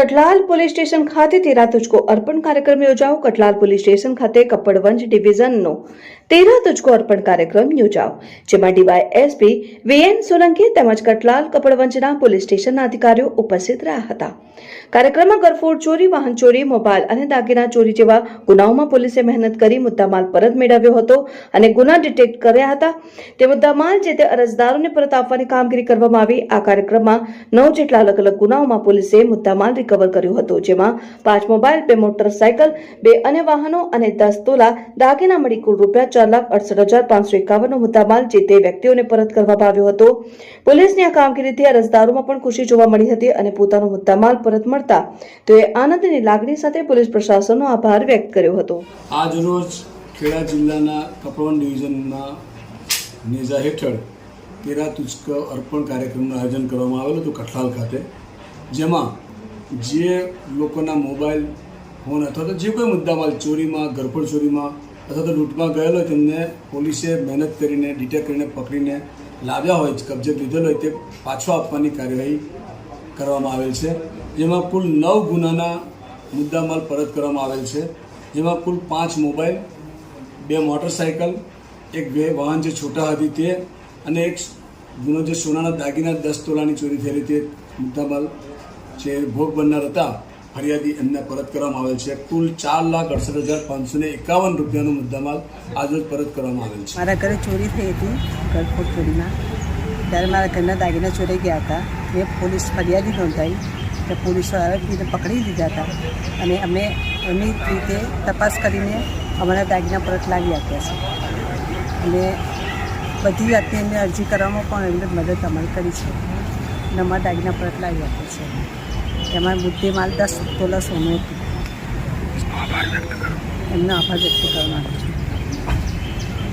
Kathlal police station ખાતે તેરા તુજકો અર્પણ કાર્યક્રમ યોજાયો. કટલાલ પોલીસ સ્ટેશન ખાતે કપડવંજ ડિવિઝનનો તેરા તુજકો અર્પણ કાર્યક્રમ યોજાયો. જેમાં ડીવાય એસપી વીએન સોલંકી તેમજ કટલાલ કપડવંજના પોલીસ સ્ટેશનના અધિકારીઓ ઉપસ્થિત રહ્યા હતા. કાર્યક્રમમાં ગરફોડ ચોરી, વાહન ચોરી, મોબાઈલ અને દાગીના ચોરી જેવા ગુનાઓમાં પોલીસે મહેનત કરી મુદ્દામાલ પરત મેળવ્યો હતો અને ગુના ડિટેક્ટ કર્યા હતા. તે મુદ્દામાલ જે તે અરજદારોને પરત આપવાની કામગીરી કરવામાં આવી, આ કાર્યક્રમમાં નવ જેટલા અલગ અલગ ગુનાઓમાં પોલીસે મુદ્દામાલ રિકવર કર્યો હતો. જેમાં પાંચ મોબાઈલ, બે મોટરસાયકલ, બે અન્ય વાહનો અને દસ તોલા દાગીના મળી કુલ રૂપિયા ચાર લાખ અડસઠ હજાર પાંચસો એકાવનનો મુદ્દામાલ જે તે વ્યક્તિઓને પરત કરવામાં આવ્યો હતો. પોલીસની આ કામગીરીથી અરજદારોમાં પણ ખુશી જોવા મળી હતી અને પોતાનો મુદ્દામાલ પરત મળતા તેઓએ આનંદની લાગણી સાથે પોલીસ પ્રશાસનનો આભાર વ્યક્ત કર્યો હતો. આજ રોજ ખેડા જિલ્લાના કપડવન ડિવિઝનના નેજા હેઠળ તેરા તુચક અર્પણ કાર્યક્રમનું આયોજન કરવામાં આવેલું હતું કઠલાલ ખાતે, જેમાં જે લોકોના મોબાઈલ ફોન અથવા તો જે કોઈ મુદ્દામાલ ચોરીમાં, ગરફડ ચોરીમાં અથવા તો લૂંટમાં ગયેલો તેમને પોલીસે મહેનત કરીને ડિટેક કરીને પકડીને લાવ્યા હોય કબજે લીધેલો હોય તે પાછો આપવાની કાર્યવાહી કરવામાં આવેલ છે. જેમાં કુલ નવ ગુનાના મુદ્દામાલ પરત કરવામાં આવેલ છે. જેમાં કુલ પાંચ મોબાઈલ, બે મોટરસાયકલ, એક બે વાહન જે છોટા હતી તે અને એક ગુનો જે સોનાના દાગીના દસ તોલાની ચોરી થયેલી તે મુદ્દામાલ જે ભોગ બનનાર હતા ફરિયાદી એમને પરત કરવામાં આવેલ છે. કુલ ચાર લાખ અડસઠ હજાર પાંચસો ને એકાવન રૂપિયાનો મુદ્દામાલ આજરોજ પરત કરવામાં આવેલ છે. મારા ઘરે ચોરી થઈ હતી ગરફોડ ચોરીમાં ત્યારે મારા ઘરના દાગીના ચોરાઈ ગયા હતા. મેં પોલીસ ફરિયાદી નોંધાઈ તો રીતે પકડી લીધા હતા. અને અમે એમની રીતે તપાસ કરીને અમારા દાગીના પરત લાવી આપ્યા છે. અને બધી જાતની એમને અરજી કરવામાં પણ એમને મદદ અમારી કરી છે. અને અમારા દાગીના પરત લાવી આપ્યા છે. એમાં મુદ્દે માલ દસ તોલા સોનું હતું એમનો આભાર વ્યક્ત કરવા માંગુ છું